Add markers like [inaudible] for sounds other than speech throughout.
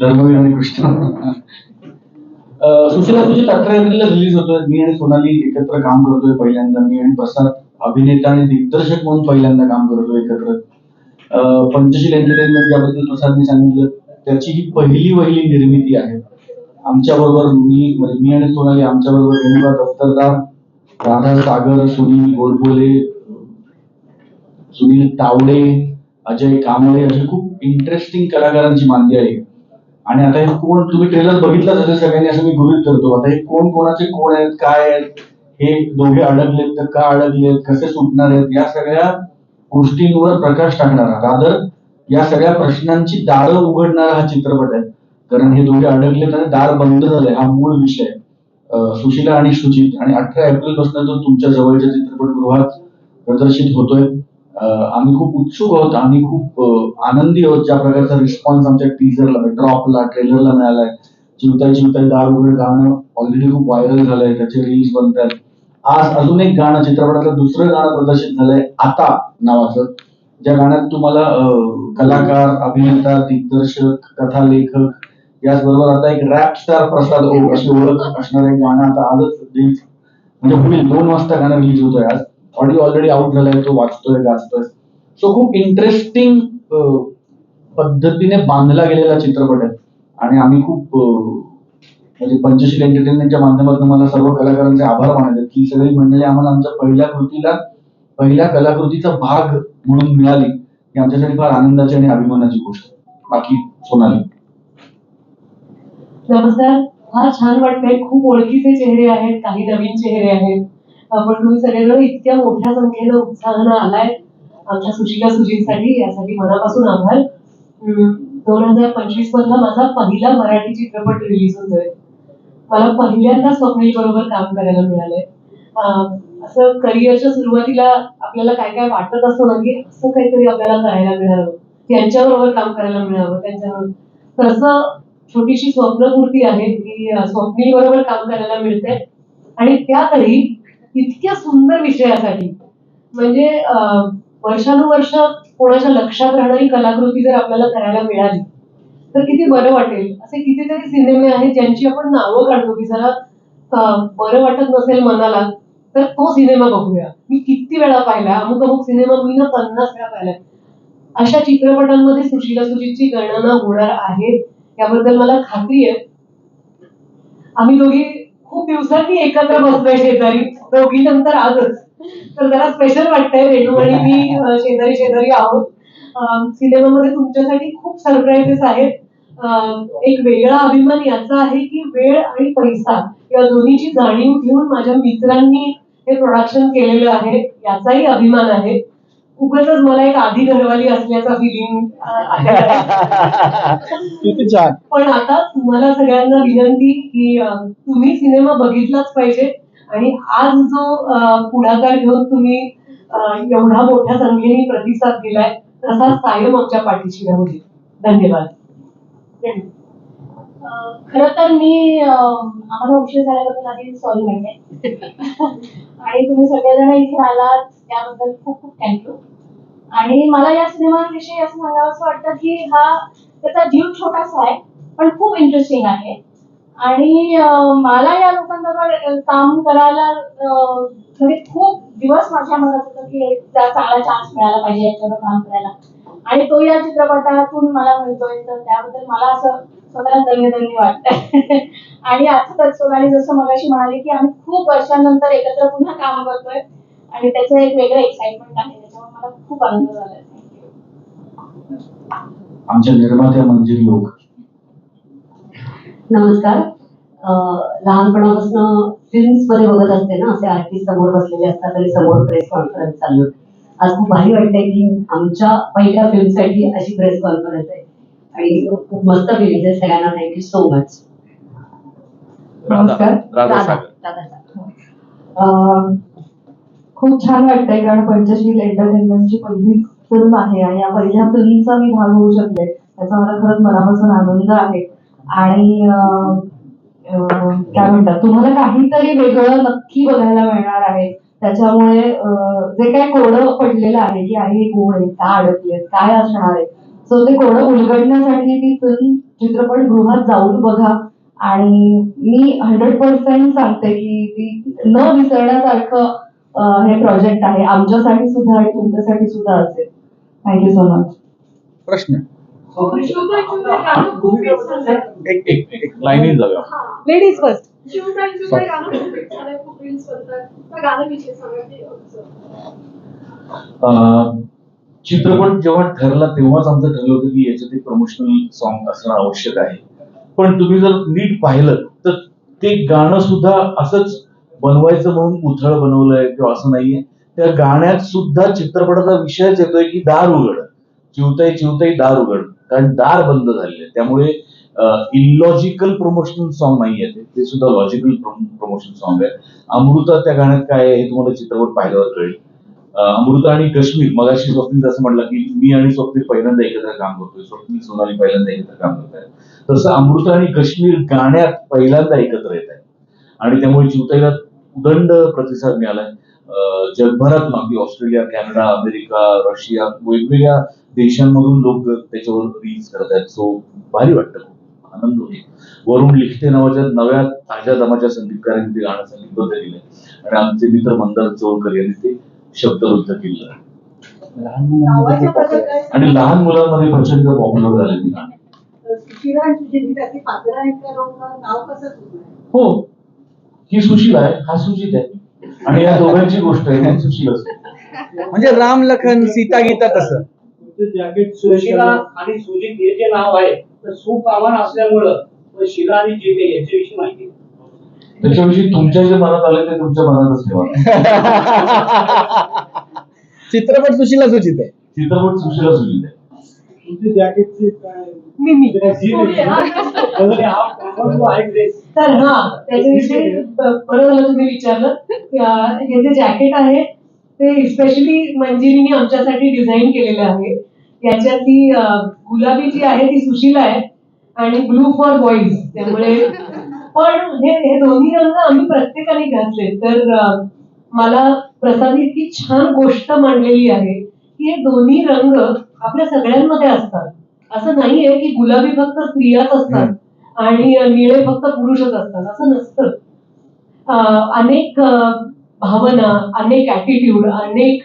धर्मवीर आणि कृष्ण. सुशीला तुझी रिलीज होतोय. मी आणि सोनाली एकत्र काम करतोय पहिल्यांदा. मी आणि प्रसाद अभिनेता आणि दिग्दर्शक म्हणून पहिल्यांदा काम करतोय एकत्र. पंचशील एंटरटेनमेंट ज्याबद्दल प्रसादने सांगितलं त्याची ही पहिली वहिली निर्मिती आहे. आमच्या बरोबर मी म्हणजे मी आणि सोनाली आमच्या बरोबर रेणुका दफ्तरदार राधा सागर सुनील गोडबोले सुनील तावडे अजय कांबळे असे खूप इंटरेस्टिंग कलाकारांची मांदी आहे. आणि आता हे कोण तुम्ही ट्रेलर बघितलाच असेल सगळ्यांनी असं मी गृहित करतो आता हे कोण कोणाचे कोण आहेत काय आहेत हे दोघे अडकलेत तर का अडकलेत कसे सुटणार आहेत या सगळ्या गोष्टींवर प्रकाश टाकणारा. रादर या सगळ्या प्रश्नांची दारं उघडणारा हा चित्रपट आहे. कारण हे दोघे अडकलेत आणि दार बंद झालंय हा मूळ विषय सुशिला सुशीला आणि सुचित आणि अठरा एप्रिलपासून तो तुमच्या जवळच्या चित्रपटगृहात प्रदर्शित होतोय आम्ही खूप उत्सुक आहोत आम्ही खूप आनंदी आहोत ज्या प्रकारचा रिस्पॉन्स आमच्या टीजरला ड्रॉपला ट्रेलरला मिळालाय. चिवताय चिवताय दार वगैरे गाणं ऑलरेडी खूप व्हायरल झालंय त्याचे रील्स बनतात आज अजून एक गाणं चित्रपटातलं दुसरं गाणं प्रदर्शित झालंय आता नावाचं. ज्या गाण्यात तुम्हाला कलाकार अभिनेता दिग्दर्शक कथा लेखक याचबरोबर आता एक रॅप स्टार प्रसाद ओळख असणार एक गाणं आता आजच म्हणजे होईल दोन वाजता गाणं रिलीज होतोय आज. ऑडिओ ऑलरेडी आउट झालाय तो वाचतोय गाजतोय. सो खूप इंटरेस्टिंग पद्धतीने बांधला गेलेला चित्रपट आहे. आणि आम्ही खूप म्हणजे पंचशील एंटरटेनमेंटच्या माध्यमातून मला सर्व कलाकारांचे आभार मानायचे की सगळी मंडळी आम्हाला आमच्या पहिल्या कृतीला पहिल्या कलाकृतीचा भाग म्हणून मिळाली ही आमच्यासाठी फार आनंदाची आणि अभिमानाची गोष्ट बाकी सोनाली. नमस्कार. फार छान वाटतंय. खूप ओळखीचे चेहरे आहेत काही नवीन चेहरे आहेत. आपण तुम्ही सगळ्यांना इतक्या मोठ्या संख्येनं उत्साहानं आलाय आमच्या सुशिला सुजींसाठी यासाठी मनापासून आभार. दोन हजार पंचवीस मधला माझा पहिला मराठी चित्रपट रिलीज होतोय. मला पहिल्यांदा स्वप्नील बरोबर काम करायला मिळालंय. असं करिअरच्या सुरुवातीला आपल्याला काय काय वाटत असतं ना की असं काहीतरी आपल्याला करायला मिळावं. त्यांच्याबरोबर काम करायला मिळावं त्यांच्याबरोबर तसं छोटीशी स्वप्नपूर्ती आहे की स्वप्नील बरोबर काम करायला मिळते आणि त्यातही इतक्या सुंदर विषयासाठी. म्हणजे वर्षानुवर्ष कोणाच्या लक्षात राहणारी कलाकृती जर आपल्याला करायला मिळाली तर किती बरं वाटेल? असे कितीतरी सिनेमे आहेत ज्यांची आपण नावं काढतो की जरा बरं वाटत नसेल मनाला तर तो सिनेमा बघूया. मी किती वेळा पाहिला अमुक अमुक सिनेमा मी ना पन्नास वेळा पाहिलाय अशा चित्रपटांमध्ये सुशीला सुजितची गणना होणार आहे याबद्दल मला खात्री आहे. आम्ही दोघी खूप दिवसांनी एकत्र बसलोय शेजारी. दोघी नंतर आजच. तर जरा स्पेशल वाटतंय रेणू आणि मी शेजारी शेजारी आहोत. सिनेमामध्ये तुमच्यासाठी खूप सरप्राईजेस आहेत. एक वेगळा अभिमान याचा आहे की वेळ आणि पैसा या दोन्हीची जाणीव घेऊन माझ्या मित्रांनी हे प्रोडक्शन केलेलं आहे. याचाही अभिमान आहे. उगाच मला एक आधी घरवाली असल्याचा फिलिंग पण आता तुम्हाला सगळ्यांना विनंती की तुम्ही सिनेमा बघितलाच पाहिजे. आणि आज जो पुढाकार घेऊन तुम्ही एवढा मोठ्या संख्येने प्रतिसाद दिलाय तसा कायम आमच्या पाठीशी राहू दे. धन्यवाद. खर तर मी आम्हाला उशीर झाल्याबद्दल आधी सॉरी म्हणते. आणि तुम्ही सगळेजण इथे आलात त्याबद्दल खूप खूप थँक्यू आणि मला या सिनेमाविषयी असं सांगावं असं वाटतं की हा त्याचा जीव छोटासा आहे पण खूप इंटरेस्टिंग आहे. आणि मला या लोकांबरोबर काम करायला अं, म्हणजे खूप दिवस माझ्या मनात होतं की त्या चांगला चान्स मिळाला पाहिजे याच्यावर काम करायला. आणि तो या चित्रपटातून मला मिळतोय तर त्याबद्दल मला असं स्वतःला धन्य धन्य वाटतंय. [laughs] आणि अर्थातच सोनाली जसं मगाशी म्हणाले की आम्ही खूप वर्षांनंतर एकत्र पुन्हा काम करतोय. आणि त्याचं एक वेगळं एक्साइटमेंट आहे त्याच्यामुळे मला खूप आनंद झालाय. आमच्या निर्मात्या मंजिरी लोक. नमस्कार. लहानपणापासून फिल्म्समध्ये बघत असते ना असे आर्टिस्ट समोर बसलेले असतात आणि समोर प्रेस कॉन्फरन्स चालू होते. आज खूप भारी वाटतंय की आमच्या पहिल्या फिल्मसाठी अशी प्रेस कॉन्फरन्स आहे. आणि खूप मस्त फिलिंग आहे. सगळ्यांना थँक्यू सो मच नमस्कार. खूप छान वाटतंय कारण पंचशील एंटरटेनमेंटची पहिली फिल्म आहे आणि या पहिल्या फिल्मचा मी भाग होऊ शकले त्याचा मला खरंच मनापासून आनंद आहे. आणि काय म्हणतात तुम्हाला काहीतरी वेगळं नक्की बघायला मिळणार आहे. त्याच्यामुळे जे काही कोडं पडलेलं आहे की आहे कोण आहे का अडकलेत काय असणार आहे सो ते कोडं उलगडण्यासाठी ती फिल्म चित्रपटगृहात जाऊन बघा. आणि मी हंड्रेड पर्सेंट सांगते की ती न विसरण्यासारखं हे प्रोजेक्ट आहे. आमच्यासाठी सुद्धा आणि तुमच्यासाठी सुद्धा असेल. थँक्यू सो मच प्रश्न. एक एक एक लाईनीत जाऊया लेडीज फर्स्ट अं, चित्रपट जेव्हा ठरला तेव्हाच आमचं ठरलं होतं की याच्यात एक प्रमोशनल सॉन्ग असणं आवश्यक आहे. पण तुम्ही जर नीट पाहिलं तर ते गाणं सुद्धा असंच बनवायचं म्हणून उथळ बनवलंय किंवा असं नाहीये. त्या गाण्यात सुद्धा चित्रपटाचा विषयच येतोय की दार उघड. चिवताई चिवताई दार उघड. कारण दार बंद झालेले त्यामुळे इलॉजिकल प्रमोशनल सॉन्ग नाही आहे ते. सुद्धा लॉजिकल प्रमोशन सॉन्ग आहे. अमृता त्या गाण्यात काय आहे हे तुम्हाला चित्रपट पाहिल्यावर कळेल. अमृता आणि काश्मीर मगाशी स्वप्नील असं म्हटलं की मी आणि स्वप्नील पहिल्यांदा एकत्र काम करतोय. स्वप्नील सोनाली पहिल्यांदा एकत्र काम करत तसं अमृता आणि काश्मीर गाण्यात पहिल्यांदा एकत्र येत आहे आणि त्यामुळे चिवताईला उदंड प्रतिसाद मिळालाय. जगभरात मागणी अगदी ऑस्ट्रेलिया कॅनडा अमेरिका रशिया वेगवेगळ्या देशांमधून लोक त्याच्यावर रील्स करत आहेत सो भारी वाटतं खूप. आनंद होईल. वरुण लिखते नावाच्या नव्या ताज्या दमाच्या संगीतकारांनी ते गाणं संगीतबद्ध केलंय. आणि आमचे मित्र मंदार चोळकर यांनी ते शब्दरुद्ध केलं. आणि लहान मुलांमध्ये प्रचंड पॉप्युलर झाले सुशिला कसं हो. ही सुशील आहे. हा सुजित आहे. आणि या दोघांची गोष्ट आहे. सुशील असते. म्हणजे राम लखन सीता गीता तसं. तुमचं जॅकेट सुशिला आणि सुजित हे जे नाव आहे तर सुप्रमाण असल्यामुळं शिला आणि जिते याच्याविषयी माहिती. आहे. त्याच्याविषयी तुमच्या जे मनात आले ते तुमच्या मनातच ठेवा [laughs] चित्रपट सुशीला सुचित आहे. चित्रपट सुशीला सुजित आहे. तुमचे जॅकेटचे काय? मी हा. तर हा त्याच्याविषयी बरं झालं तुम्ही विचारलं. हे जे जॅकेट आहे ते स्पेशली मंजिरीने आमच्यासाठी डिझाईन केलेलं आहे. याच्यातली गुलाबी जी आहे ती सुशीला आहे आणि ब्लू फॉर बॉईज. त्यामुळे पण हे हे दोन्ही रंग आम्ही प्रत्येकाने घातले. तर मला प्रसाद इतकी छान गोष्ट मांडलेली आहे की हे दोन्ही रंग आपल्या सगळ्यांमध्ये असतात. असं नाहीये की गुलाबी फक्त स्त्रियाच असतात आणि निळे फक्त पुरुषच असतात. असं नसतं. अनेक भावना अनेक ऍटिट्यूड अनेक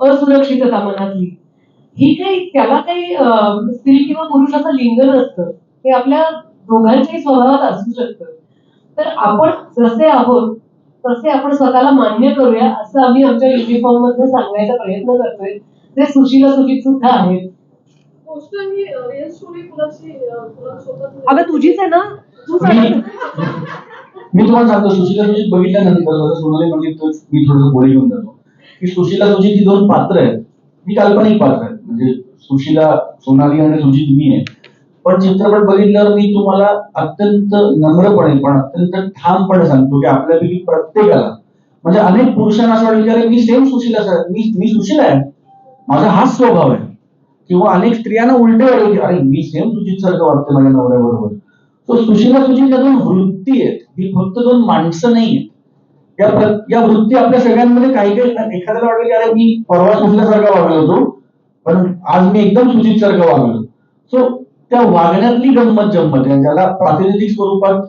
असुरक्षितता मनातली. ही काही त्याला काही अं, स्त्री किंवा पुरुषाचं लिंग नसतं. हे आपल्या दोघांच्याही स्वभावात असू शकतं. तर आपण जसे आहोत तसे आपण स्वतःला मान्य करूया असं आम्ही आमच्या युनिफॉर्म मधनं सांगण्याचा प्रयत्न करतोय. जे सुशीला सुचित सुद्धा आहेत. ही अगं तुझीच आहे ना? तू मी सांग मी तुम्हाला सांगतो सुशीला सुजित बघितल्यानंतर सोनाली म्हणजे तो मी थोडं पुढे घेऊन जातो. की सुशीला सुजित ही दोन पात्र आहेत. ही काल्पनिक पात्र आहेत म्हणजे सुशीला सोनाली आणि सुजित मी आहे. पण चित्रपट बघितल्यावर मी तुम्हाला अत्यंत नम्रपणे पण अत्यंत ठामपणे सांगतो की आपल्यापैकी प्रत्येकाला म्हणजे अनेक पुरुषांना असं वाटलं की अरे मी सेम सुशीला सर मी मी सुशील आहे. माझा हाच स्वभाव आहे. किंवा अनेक स्त्रियांना उलटे वाटेल की अरे मी सेम सुजित सारखं वाटते माझ्या नवऱ्याबरोबर. तो सुशीला सुजित या दोन वृत्ती आहेत. ही फक्त दोन माणसं नाही आहेत. या या वृत्ती आपल्या सगळ्यांमध्ये काही काही एखाद्याला वाटेल की अरे मी परवा सुशीलासारखा वागलो होतो. पण आज मी एकदम सुजित सारखं वागलो. सो त्या वागण्यातली गंमत जम्मत आहे. ज्याला प्रातिनिधिक स्वरूपात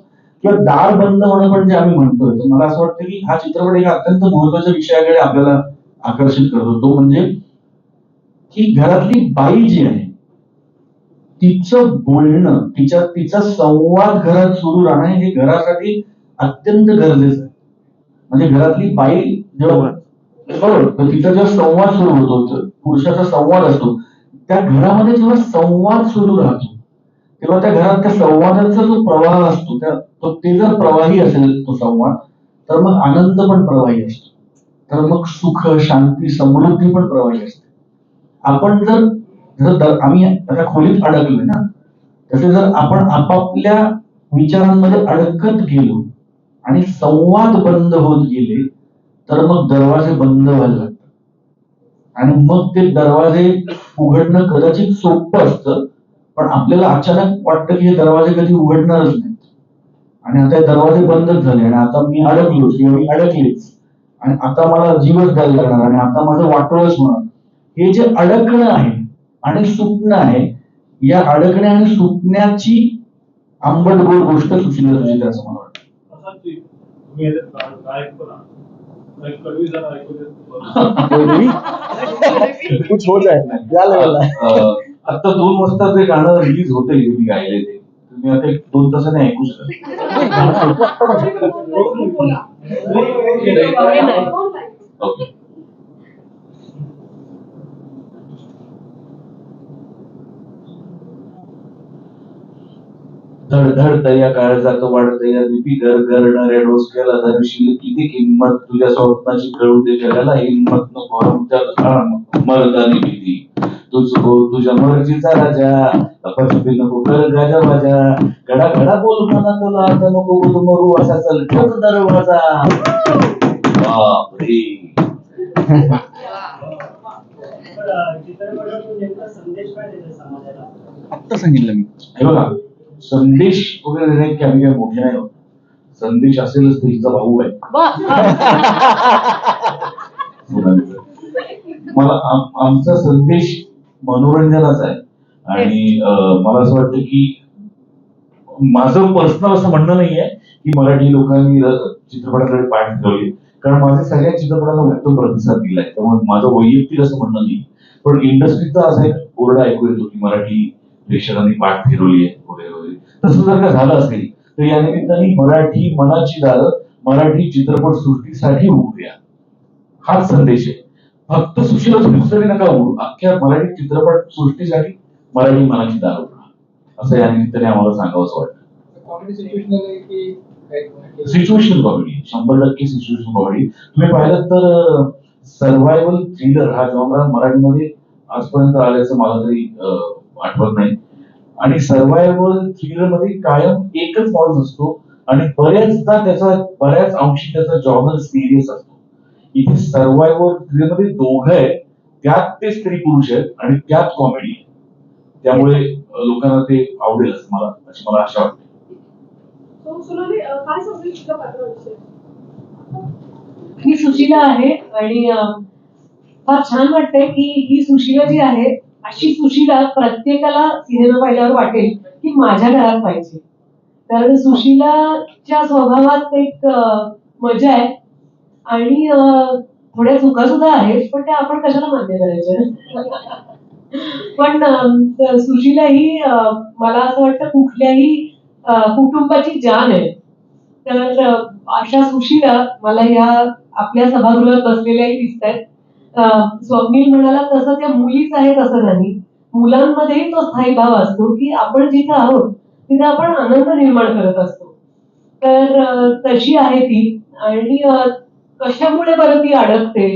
किंवा दार बंद होणं पण जे आम्ही म्हणतोय तर मला असं वाटतं की हा चित्रपट एका अत्यंत महत्त्वाच्या विषयाकडे आपल्याला आकर्षित करतो. तो म्हणजे की घरातली बाई जी आहे तिचं बोलणं तिच्या तिचा संवाद घरात सुरू राहणं हे घरासाठी अत्यंत गरजेचं आहे. म्हणजे घरातली बाई जेव्हा बरोबर तिथं तिचा जेव्हा संवाद सुरू होतो पुरुषाचा संवाद असतो त्या घरामध्ये जेव्हा संवाद सुरू राहतो तेव्हा त्या घरात त्या संवादाचा जो प्रवाह असतो त्या तो ते जर प्रवाही असेल तो संवाद तर मग आनंद पण प्रवाही असतो. तर मग सुख शांती समृद्धी पण प्रवाही असते. आपण जर जर आम्ही आता खोलीत अडकलोय ना तसे जर आपण आपापल्या विचारांमध्ये अडकत गेलो आणि संवाद बंद होत गेले तर मग दरवाजे बंद व्हायला लागतात. आणि मग ते दरवाजे उघडणं कदाचित सोपं असतं पण आपल्याला अचानक वाटतं की हे दरवाजे कधी उघडणारच नाहीत. आणि आता हे दरवाजे बंदच झाले आणि आता मी अडकलो किंवा मी अडकलेच. आणि आता मला जीवच द्यायला लागणार आणि आता माझं वाटोळच होणार. हे जे अडकणं आहे आणि सुटणं आहे या अडकण्या आणि सुटण्याची आंबट गोड गोष्ट सुशीला सुचित असं मला वाटतं. कुछ हो जाए. या लेवलला. आता दोन वाजता ते गाणं रिलीज होते मी गायले ते. तुम्ही आता एक दोन तासाने ऐकू शकता. ओके धड धड या काळजात वाढत या बीपी घर करणाऱ्या डोसक्याला धरशील किती किंमत तुझ्या स्वप्नाची कळू दे जगाला हिंमत नको तुझ्या मर्दानी भीती. तुझ हो तुझ्या मर्जीचा राजा. पशुपी नको कर गाजा वाजा गडा गडा बोल म्हणा तुला आता नको बोलू मरू असा चल ठोक दरवाजा. बापरे. आत्ता सांगितलं मी. हे बघा संदेश वगैरे देणे की आम्ही काही मोठे नाही होत संदेश असेलच तर हिचा भाऊ आहे. मला आम- आमचा संदेश मनोरंजनाचा आहे. आणि मला असं वाटतं की माझं पर्सनल असं म्हणणं नाहीये की मराठी लोकांनी चित्रपटाकडे पाठ फिरवली कारण माझ्या सगळ्या चित्रपटांना उत्तम प्रतिसाद दिलाय. त्यामुळे माझं वैयक्तिक असं म्हणणं नाही पण इंडस्ट्रीचा असा एक ओरडा ऐकू येतो की मराठी प्रेक्षकांनी पाठ फिरवली आहे वगैरे वगैरे. तसं जर का झालं असेल तर या निमित्ताने मराठी मनाची दारं मराठी चित्रपट सृष्टीसाठी उघडूया. हाच संदेश आहे. फक्त सुशीला सुशीलसाठी नका उघडू. अख्ख्या मराठी चित्रपट सृष्टीसाठी मराठी मनाची दार उघडा. असं या निमित्ताने आम्हाला सांगावंसं वाटतं. सिच्युएशन कॉमेडी शंभर टक्के सिच्युएशन कॉमेडी तुम्ही पाहिलं तर सर्व्हायवल थ्रिलर हा जॉनरा मराठीमध्ये आजपर्यंत आल्याचं मला तरी आठवत नाही. आणि सर्व्हायवल थ्रिलरमध्ये कायम एकच माणूस असतो आणि बऱ्याचदा त्याचा बऱ्याच अंशी त्याचा जॉनर सिरियस असतो. इथे सर्व्हायवल थ्रिलरमध्ये दोघं आहेत. त्यात ते स्त्री पुरुष आहेत आणि त्यात कॉमेडी आहे. त्यामुळे लोकांना ते आवडेल असं मला अशी मला आशा वाटते. ही सुशीला आहे आणि फार छान वाटतंय की ही सुशीला जी आहे अशी सुशीला प्रत्येकाला सिनेमा पाहिल्यावर वाटेल की माझ्या घरात पाहिजे. कारण सुशीलाच्या स्वभावात एक मजा आहे. आणि थोड्या चुका सुद्धा आहेत पण त्या आपण कशाला मान्य करायच्या? पण सुशीला ही मला असं वाटतं कुठल्याही कुटुंबाची जान आहे. तर अशा सुशीला मला या आपल्या सभागृहात बसलेल्याही दिसत आहेत स्वप्नील म्हणाला तसं त्या मुलीच आहेत असं नाही. मुलांमध्येही तो स्थायी भाव असतो की आपण जिथं आहोत तिथे आपण आनंद निर्माण करत असतो. तर तशी आहे ती. आणि कशामुळे बरं ती अडकते?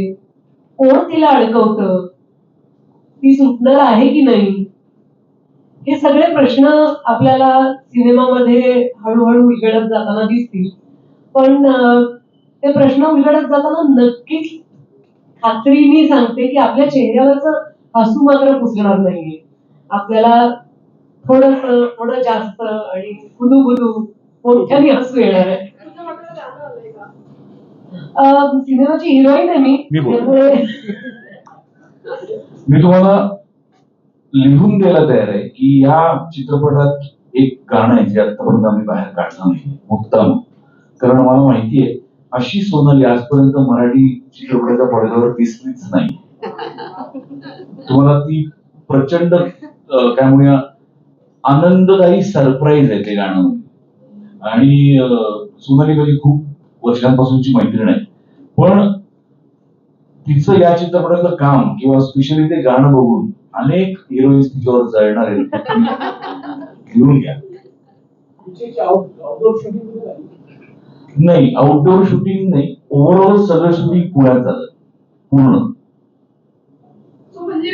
कोण तिला अडकवतं? ती सुटणार आहे की नाही? हे सगळे प्रश्न आपल्याला सिनेमामध्ये हळूहळू उलगडत जाताना दिसतील. पण ते प्रश्न उलगडत जाताना नक्कीच खात्रीने सांगते की आपल्या चेहऱ्यावरच हसू मात्र पुसणार नाहीये. आपल्याला थोडस थोडं जास्त आणि गुदू गुदू मोठ्याने हसू येणार आहे. सिनेमाची हिरोईन आहे मी. मी. त्यामुळे मी तुम्हाला लिहून द्यायला तयार आहे की या चित्रपटात एक गाणं आहे जे आतापर्यंत आम्ही बाहेर काढलं नाही मुक्ताम. कारण मला माहिती आहे अशी सोनाली आजपर्यंत मराठी चित्रपटाच्या पडद्यावर दिसलीच नाही. तुम्हाला ती प्रचंड काय म्हणूया आनंददायी सरप्राईज आहे ते गाणं. आणि सोनाली माझी खूप वर्षांपासूनची मैत्रीण आहे. पण तिचं या चित्रपटातलं काम किंवा स्पेशली ते गाणं बघून अनेक हिरोईन्स तिच्यावर जळणार आहेत घेऊन घ्या तुमची आउटडोर शूटिंग कुठे झाली नाही आउटडोर शूटिंग नाही. ओव्हरऑल सगळं शूटिंग पुण्यात झालं. पूर्ण. म्हणजे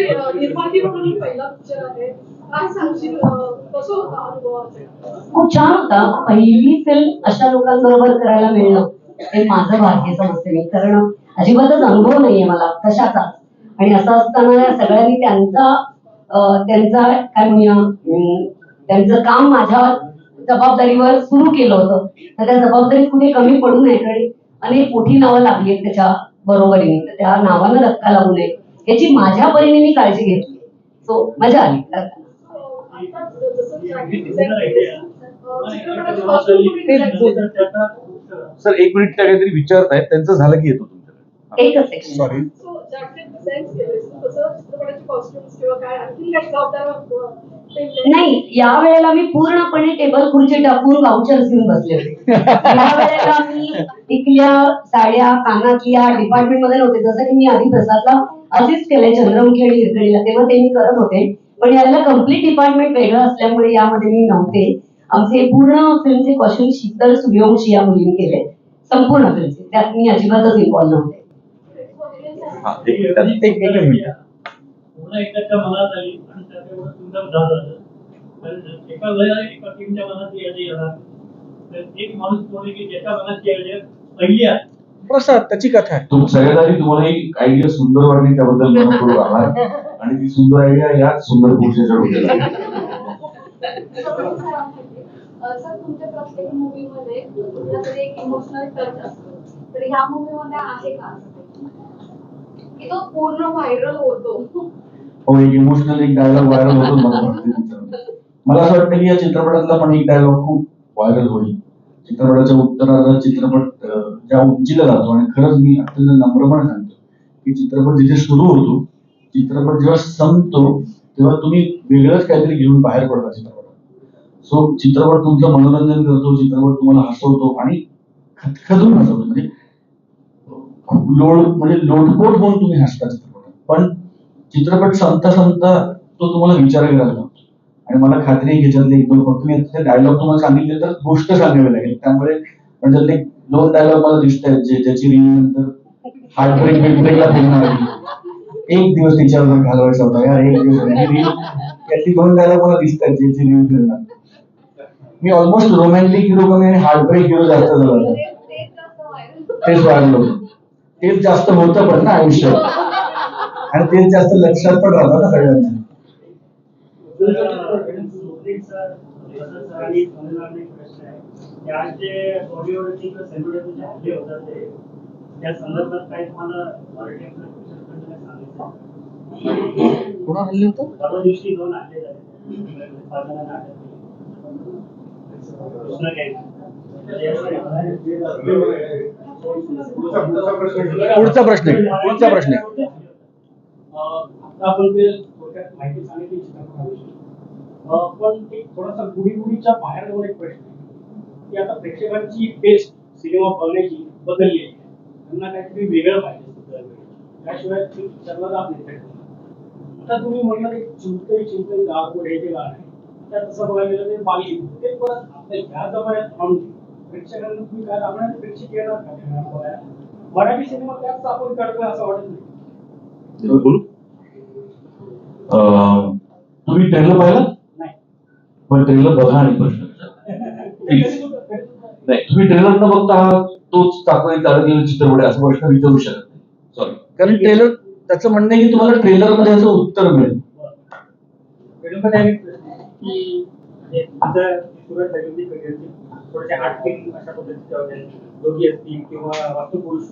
खूप छान होता. पहिली फिल्म अशा लोकांबरोबर करायला मिळणं हे माझं भाग्य समजते मी कारण अजिबातच अनुभव नाहीये मला कशाचा आणि असं असताना या सगळ्यांनी त्यांचा त्यांचा काय म्हणूया त्यांचं काम माझ्या जबाबदारीवर सुरू केलं होतं. तर त्या जबाबदारीत कुठे कमी पडू नये आणि अनेक मोठी नावं लागली त्याच्या बरोबरीने. तर त्या नावाला धक्का लागू नये याची माझ्या परीने मी काळजी घेतली. सो मजा आली? सर एक मिनिट त्या काहीतरी विचारतायत. त्यांचं झालं की येतो तुमच्याकडे. सॉरी नाही या वेळेला मी पूर्णपणे टेबल खुर्ची टाकून वाउचर्स घेऊन बसले होते. या वेळेला मी टिकल्या साड्या कानातल्या डिपार्टमेंटमध्ये नव्हते जसं की मी आधी प्रसादला असिस्ट केलंय चंद्रमुखी आणि हिरकणीला तेव्हा ते मी करत होते. पण यावेळेला कंप्लीट डिपार्टमेंट वेगळं असल्यामुळे यामध्ये मी नव्हते. आमचे पूर्ण फिल्मचे कॉस्ट्युम शीतल सूर्यवंशी या मुलीने केले. संपूर्ण फिल्मचे त्यात मी अजिबातच इन्व्हॉल्व नव्हते. एक एक एक पुन्हा एकदाच्या मनात आली आणि त्याच्यावर सुंदर झालं. कारण एका वेळेला एका टीमच्या मनात यादी येणार तर एक माणूस कोणी की ज्याच्या मनात यादी पहिली आहे. प्रसाद त्याची कथा आहे. तुम सगळ्यात आधी तुम्हाला ही आयडिया सुंदर वाटली त्याबद्दल मनपूर्वक [laughs] आभार. आणि ती सुंदर आयडिया याच सुंदर पुरुषाच्या. [laughs] सर तुमच्या प्रत्येक मूवी मध्ये कुठला तरी एक इमोशनल टच असतो. तर ह्या मूवी मध्ये आहे का? की तो पूर्ण व्हायरल होतो. एक इमोशनल एक डायलॉग व्हायरल होतो मला असं वाटतं की या चित्रपटातला पण एक डायलॉग खूप व्हायरल होईल. चित्रपटाच्या उत्तराचा चित्रपट ज्या उंचीला जातो आणि खरंच मी अत्यंत नम्रपणे सांगतो की चित्रपट जिथे सुरू होतो चित्रपट जेव्हा संपतो तेव्हा तुम्ही वेगळंच काहीतरी घेऊन बाहेर पडता चित्रपटात. सो चित्रपट तुमचं मनोरंजन करतो चित्रपट तुम्हाला हसवतो आणि खतखतून हसवतो. म्हणजे लोड म्हणजे लोटपोट होऊन तुम्ही हसता चित्रपटात. पण चित्रपट संपता संपता तो तुम्हाला विचार लागला. आणि मला खात्री आहे की याच्यातले एक दोन फक्त मी डायलॉग तुम्हाला सांगितले तर गोष्ट सांगावी लागेल. त्यामुळे म्हणजे दोन डायलॉग मला दिसत आहेत जे ज्याची रिंग नंतर हार्ट ब्रेक बिटब्रेकला फिरणार एक दिवस तिच्यावर घालवायचा होता. यार एक दिवस ही दोन डायलॉग मला दिसत आहेत ज्याची रिंग फिरणार. मी ऑलमोस्ट रोमॅन्टिक हिरो कमी आणि हार्ट ब्रेक हिरो जास्त झाला. तेच वाढलो. तेच जास्त होतं पण ना आयुष्यात. आणि तेच जास्त लक्षात पण राहतं ना प्रश्न ते सांगितलं कोणा हल्ले होतं? परवा दिवशी दोन हल्ले झाले पाच जणांना अटक पुढचा प्रश्न पुढचा प्रश्न आहे. आता आपण ते थोडक्यात माहिती सांगितली चित्रपटाविषयी पण एक थोडासा गुढी गुढीच्या बाहेर जाऊन एक प्रश्न आहे. की आता प्रेक्षकांची टेस्ट सिनेमा बघण्याची बदलली आहे. त्यांना काहीतरी वेगळं पाहिजे त्याशिवाय त्यांना पिक्चरला जात नाही आता तुम्ही म्हटलं की चिंतई चिंतई गाव हे जे गाणं आहे त्या तसं बघायला गेलं ते बाली ते परत आपल्या ह्या जमान्यात आणून प्रेक्षकांना तुम्ही काय आपण प्रेक्षक येणार का मराठी सिनेमा त्याच आपण करतोय असं वाटत नाही. बोलू? तुम्ही ट्रेलर पाहिला नाही पण ट्रेलर बघा आणि प्रश्न. नाही तुम्ही ट्रेलर न बघता हा तोच चाकरी चाललेला चित्रपट असं प्रश्न विचारू शकत नाही सॉरी कारण ट्रेलर त्याचं म्हणणं की तुम्हाला ट्रेलरमध्ये याचं उत्तर मिळेल की म्हणजे. थोडेसे अशा पद्धतीच्या होत्या दोघी असतील किंवा वास्तुपुरुष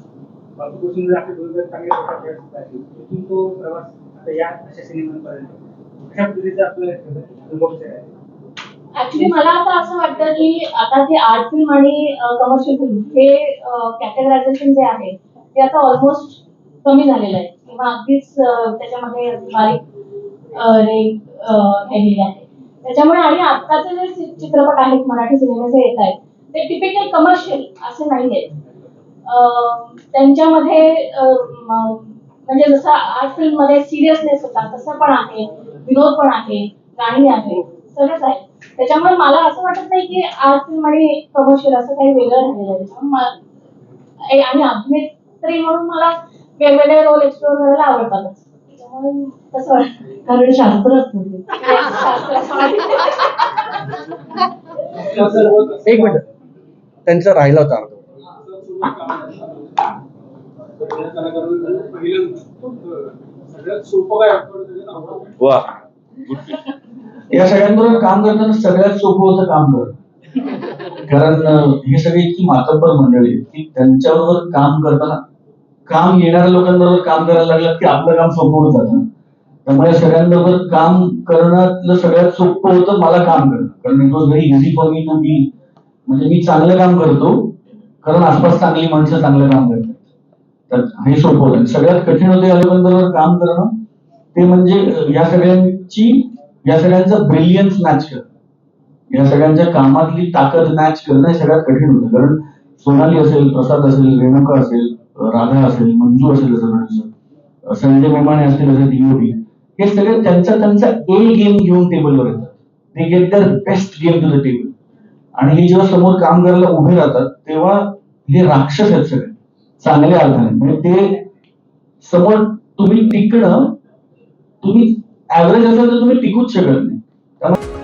वास्तुपुरुषांमध्ये आपले दोन जण चांगले प्रकारचे असतात. तिथून तो प्रवास आता या अशा अशा पद्धतीचा अनुभव आहे. ऍक्च्युली मला आता असं वाटतं की आता जे आर्ट फिल्म आणि कमर्शियल फिल्म हे कॅटेगरायझेशन जे आहे ते आता ऑलमोस्ट कमी झालेलं आहे. किंवा अगदीच त्याच्यामध्ये बारीक अं, आहे. त्याच्यामुळे आणि आत्ताचे जे चित्रपट आहेत मराठी सिनेमाचे येत आहेत ते टिपिकल कमर्शियल असे नाही आहेत त्यांच्यामध्ये म्हणजे जसं आर्ट फिल्ममध्ये सिरियसनेस होता तसं पण आहे विनोद पण आहे गाणी आहे सगळंच आहे. त्याच्यामुळे मला असं वाटत नाही की आर्ट फिल्म आणि कमर्शियल असं काही वेगळं राहिलेलं आहे. आणि अभिनेत्री म्हणून मला वेगवेगळे रोल एक्सप्लोर करायला तसं वाटतं. कारण शास्त्रच नाही. एक मिनिट. त्यांचा राहिला होता अर्ध सगळ्यात सोपं काय वाटतं वा. या सगळ्यांबरोबर काम करताना सगळ्यात सोपं होतं काम करत कारण हे सगळे इतकी मातब्बर मंडळी आहेत की त्यांच्याबरोबर काम करताना काम येणाऱ्या लोकांबरोबर काम करायला लागलं की आपलं काम सोपं होत जातं त्यामुळे सगळ्यांबरोबर काम करण्यातलं सगळ्यात सोपं होतं मला काम करणं. कारण it was very easy for me to be म्हणजे मी चांगलं काम करतो कारण आसपास चांगली माणसं चांगलं काम करतात. हे सोपं होतं आणि सगळ्यात कठीण होतं या काम करणं ते म्हणजे या सगळ्यांची या सगळ्यांचं ब्रिलियन्स मॅच करणं. या सगळ्यांच्या कामातली ताकद मॅच करणं हे सगळ्यात कठीण होतं. कारण सोनाली असेल प्रसाद असेल रेणुका असेल राधा असेल मंजू असेल असं संजय मेमाने असतील असं डीओपी हे सगळे त्यांचा त्यांचा ए गेम घेऊन टेबलवर येतात. ते get their best game to the table आणि हे जेव्हा समोर काम करायला उभे राहतात तेव्हा हे राक्षस आहेत सगळे. चांगल्या अर्थाने म्हणजे ते समोर तुम्ही टिकणं तुम्ही ऍव्हरेज असेल तर तुम्ही टिकूच शकत नाही. त्यामुळे